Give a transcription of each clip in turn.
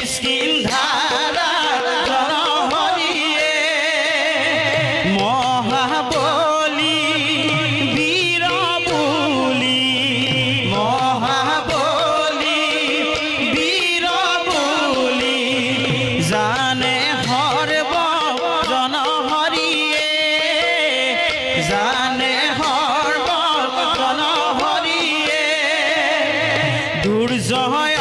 মিসকিন ধারা হরিয়ে মহাবলি বীরবুলি। মহাবলি জানে হরব জন জানে হরব জন হরিয়ে দুর্জয়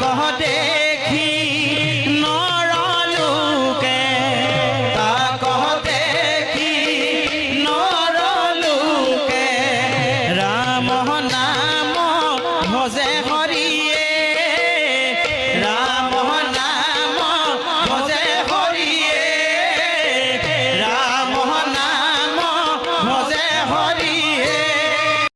কহদে